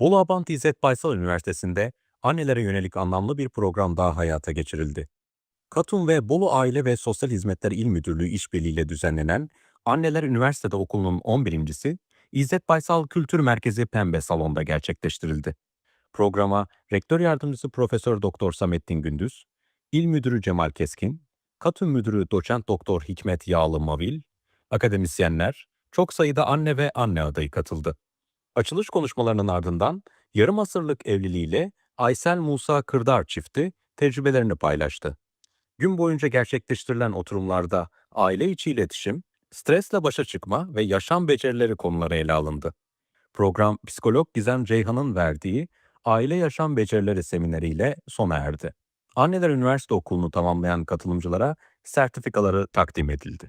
Bolu Abant İzzet Baysal Üniversitesi'nde annelere yönelik anlamlı bir program daha hayata geçirildi. Katun ve Bolu Aile ve Sosyal Hizmetler İl Müdürlüğü işbirliğiyle düzenlenen Anneler Üniversitede Okulu'nun 11.si İzzet Baysal Kültür Merkezi Pembe Salon'da gerçekleştirildi. Programa Rektör Yardımcısı Profesör Doktor Samettin Gündüz, İl Müdürü Cemal Keskin, Katun Müdürü Doçent Doktor Hikmet Yağlı Mavil, akademisyenler, çok sayıda anne ve anne adayı katıldı. Açılış konuşmalarının ardından yarım asırlık evliliğiyle Aysel Musa Kırdar çifti tecrübelerini paylaştı. Gün boyunca gerçekleştirilen oturumlarda aile içi iletişim, stresle başa çıkma ve yaşam becerileri konuları ele alındı. Program psikolog Gizem Ceyhan'ın verdiği Aile Yaşam Becerileri semineriyle sona erdi. Anneler Üniversite Okulu'nu tamamlayan katılımcılara sertifikaları takdim edildi.